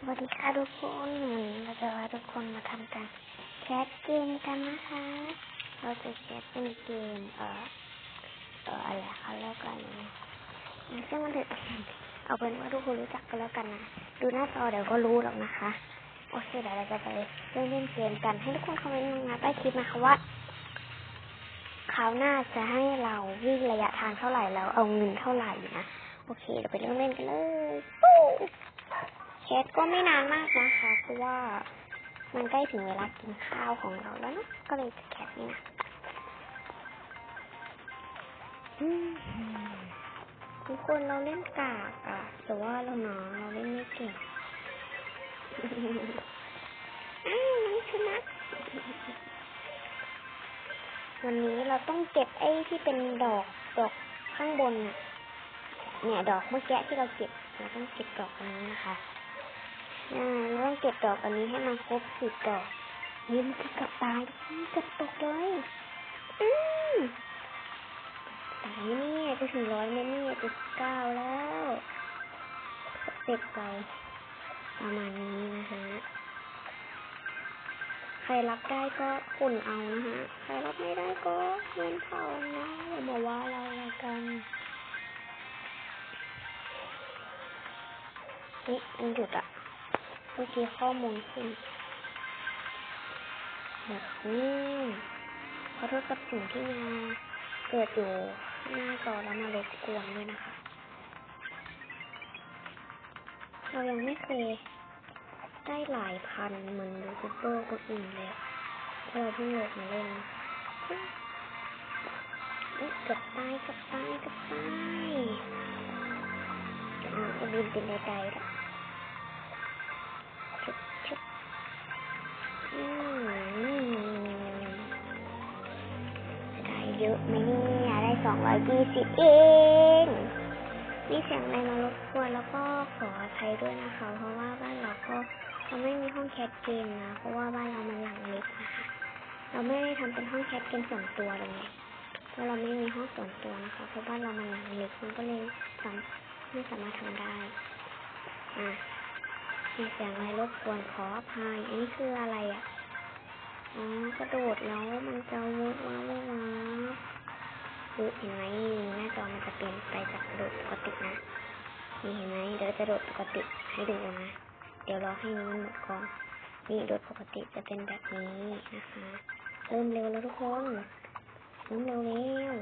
สวัสดีค่ะทุกคนเราจะพาทุกคนมาทำการแคสเกมกันนะคะ เราจะแคสเป็นเกมเอ่อเอ่ออะไรเขาเรียกกันซึ่งมันถึงเอาเป็นว่าทุกคนรู้จักกันแล้วกันนะดูหน้าจอเดี๋ยวก็รู้หรอกนะคะ โอเคเดี๋ยวเราจะไปเล่นเล่นเกมกันให้ทุกคนคอมเมนต์มาใต้คลิปนะคะว่าคราวหน้าจะให้เราวิ่งระยะทางเท่าไหร่แล้วเอาเงินเท่าไหร่นะโอเคเดี๋ยวไปเริ่มเล่นกันเลย ปู้แคสก็ไม่นานมากนะคะเพราะว่ามันใกล้ถึงเวลากินข้าวของเราแล้วเนอะก็เลยจะแคสนี่นะอืมทุกคนเราเล่นกากอะแต่ว่าเราหนอเราเล่นไม่เก่งอ้าวน้องชนะวันนี้เราต้องเก็บไอ้ที่เป็นดอกดอกข้างบนน่ะเนี่ยดอกเมื่อกี้ที่เราเก็บเราต้องเก็บดอกอันนี้นะคะ อ่าเราต้องเก็บดอกอันนี้ให้มันครบสิบดอกนี่มันจะกับตายกับตกเลยอืมตายเนี่ยจะถึงร้อยไหมเนี่ยจะเก้าแล้วเต็บเราประมาณนี้นะฮะใครรับได้ก็อุ่นเอานะฮะ ใครรับไม่ได้ก็เงินเผานะอย่ามาว่าเราละกันนี่มันหยุดอะ มื่อกี้ข้อมูลขึ้นแบบนี้ขอโทษกับสิ่งที่มาเกิดอยู่หน้าจอแล้วมารบกวนด้วยนะคะ เรายังไม่เคยได้หลายพันเหมือนยูทูบเบอร์คนอื่นเลยเพราะเราเพิ่งโหลดมาเล่นอุ๊ยเกับตายเกับตายเกับตายอ่าจะบินเป็นไกลๆแล้ว สองร้อยยี่สิเอง มีเสียงอะไรมารบกวนแล้วก็ขออภัยด้วยนะคะ เพราะว่าบ้านเราก็เราไม่มีห้องแคสเกมนะ เพราะว่าบ้านเรามันหลังเล็กนะคะเราไม่ได้ทำเป็นห้องแคสเกมส่วนตัวเลยเพราะเราไม่มีห้องส่วนตัวนะคะ เพราะบ้านเรามันหลังเล็กมันก็เลยสามไม่สามารถทำได้อะมีเสียงอะไรรบกวนขออภัยอันนี้คืออะไรอะอ๋อกระโดดแล้วมันจะวุ้ว้าวว้า วดูเห็นไหมหน้าจอมันจะเปลี่ยนไปจากโดดปกตินะ นี่เห็นไหมเดี๋ยวจะโดดปกติให้ดูนะ เดี๋ยวรอให้นี้มันหมดก่อน นี่โดดปกติจะเป็นแบบนี้นะคะ เริ่มเร็วแล้วทุกคนเริ่มเร็วแล้ว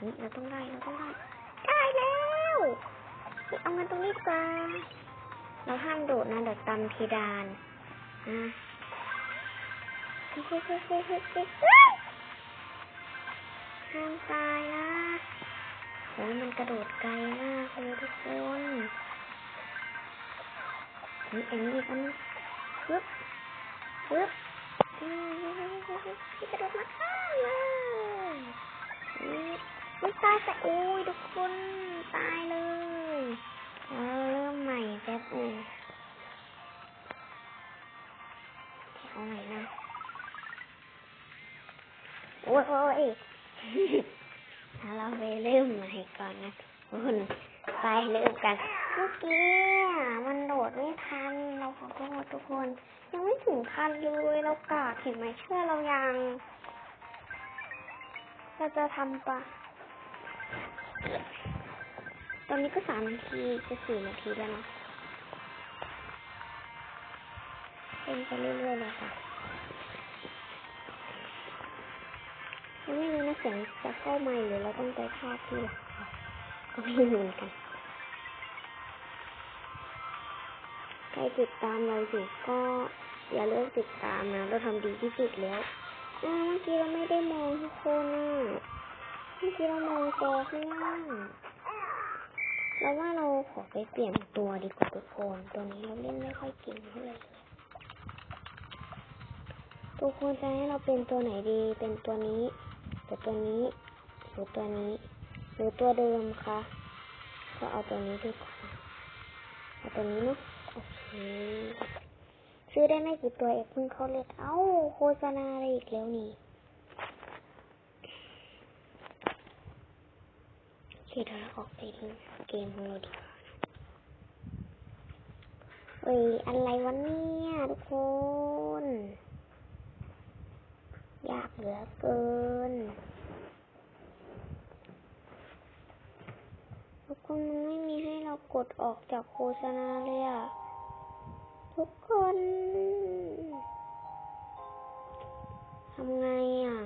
นี่เราต้องได้เราต้องได้ ได้แล้วนี่เอาเงินตรงนี้ดีกว่าเราห้ามโดดนะเดี๋ยวตำเพดานนะเฮ้ยเฮ้ยเฮ้ยเฮ้ยเฮ้ยเฮ้ย ห้ามตายนะโอ้ยมันกระโดดไกลมากเลยทุกคนนี่อันนี้อีกอันนึงปึ๊บปึ๊บพี่กระโดดมาข้างเลยนี่ไม่ตายแต่โอ้ยทุกคนตายเลยเริ่มใหม่แป๊บนึงเอาใหม่นะโอ้ยโอ้ย เราไปเริ่มใหม่ก่อนนะทุกคนไปเริ่มกันเมื่อกี้มันโดดไม่ทัน เราขอโทษทุกคน ยังไม่ถึงพันเลยเรากากเห็นไหมเชื่อเรายังเราจะทำปะตอนนี้ก็สามนาทีจะสี่นาทีแล้วเนาะเล่นไปเรื่อยๆเลยค่ะ ไม่รู้นะเสียงจะเข้ามค์หรือเราต้องไปภาพที่ก็ไม่รู้เหมือนกัน ใครติดตามเราอยู่ก็อย่าเลิกติดตามนะ เราทำดีที่สุดแล้วเมื่อกี้เราไม่ได้มองทุกคนอะเมื่อกี้เรามองจอข้างล่างเราว่าเราขอไปเปลี่ยนตัวดีกว่าทุกคน ตัวนี้เราเล่นไม่ค่อยเก่งเท่าไหร่เลยทุกคนจะให้เราเป็นตัวไหนดี เป็นตัวนี้ หรือตัวนี้หรือตัวนี้ หรือตัวเดิมคะก็เอาตัวนี้ดีกว่าเอาตัวนี้เนาะโอเคซื้อได้ไม่กี่ตัวเองเพิ่งเขาเรียกเอ้าโฆษณาอะไรอีกแล้วนี่โอเคเดี๋ยวเราออกไปเล่นเกมของเราดีกว่าเฮ้ยอะไรวะเนี่ยทุกคนยากเหลือเกิน ทุกคนมันไม่มีให้เรากดออกจากโฆษณาเลยอะทุกคนทำไงอะ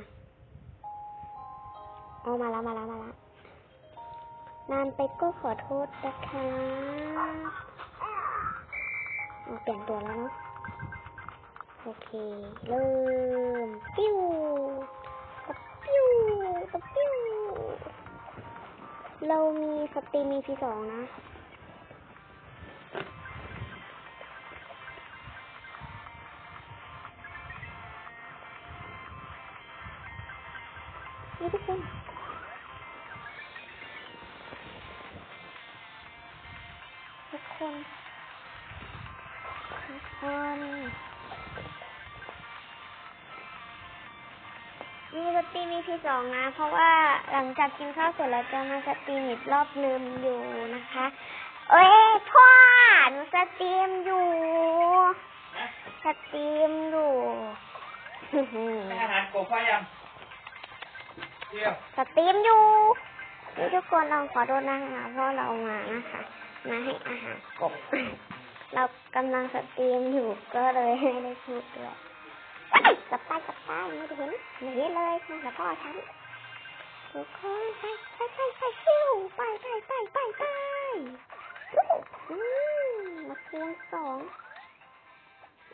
เอามาแล้วมาแล้วมาแล้วนานไปก็ขอโทษนะคะเอาเปลี่ยนตัวแล้วเนาะโอเค เริ่ม ปิ้วตะปิ้วตะปิ้ว เรามีสตรีม EP สองนะนี่ทุกคนทุกคนทุกคน สตรีม EP สองนะ เพราะว่าหลังจากกินข้าวเสร็จแล้วจะมาสตรีมอีกรอบลืมอยู่นะคะ เอ้ยพ่อหนูสตรีมอยู่ สตรีมอยู่ให้อาหารกบพ่อยังเที่ยวสตรีมอยู่นี่ทุกคนเราขอโทษนะคะเพราะเรามานะคะ มาให้อาหารกบ เรากำลังสตรีมอยู่ก็เลยไม่ได้พูดด้วย จับใต้จับใต้ไม่เห็นไม่เห็นเลยมันกับพ่อฉันทุกคนไปไปไปไปคิวไปไปไปไปไปอืมมาคูณสอง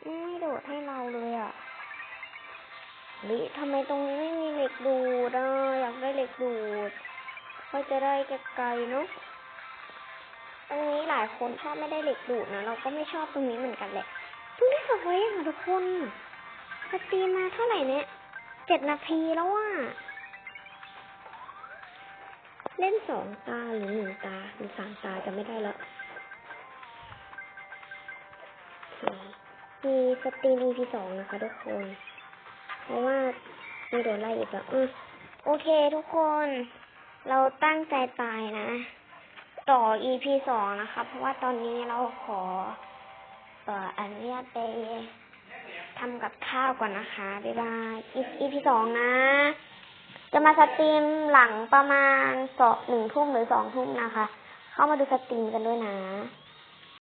ไม่โดดให้เราเลยอะเฮ้ยทำไมตรงนี้ไม่มีเหล็กดูดอะอยากได้เหล็กดูดก็จะได้ไกลๆเนาะตรงนี้หลายคนชอบไม่ได้เหล็กดูดนะเราก็ไม่ชอบตรงนี้เหมือนกันแหละตรงนี้สวยอะทุกคน สตรีมมาเท่าไหร่เนี่ยเจ็ดนาทีแล้วอะเล่นสองตาหรือหนึ่งตาหรือสามตาจะไม่ได้แล้วมีสตรีม EP สองนะคะทุกคน เพราะว่ามีโดนไล่อีกแล้วอืมโอเคทุกคน เราตั้งใจตายนะ ต่อ EP สองนะคะ เพราะว่าตอนนี้เราขอเอ่ออนุญาตไป ทำกับข้าวก่อนนะคะ บ๊ายบาย EP สองนะ จะมาสตรีมหลังประมาณสองหนึ่งทุ่มหรือสองทุ่มนะคะ เข้ามาดูสตรีมกันด้วยนะ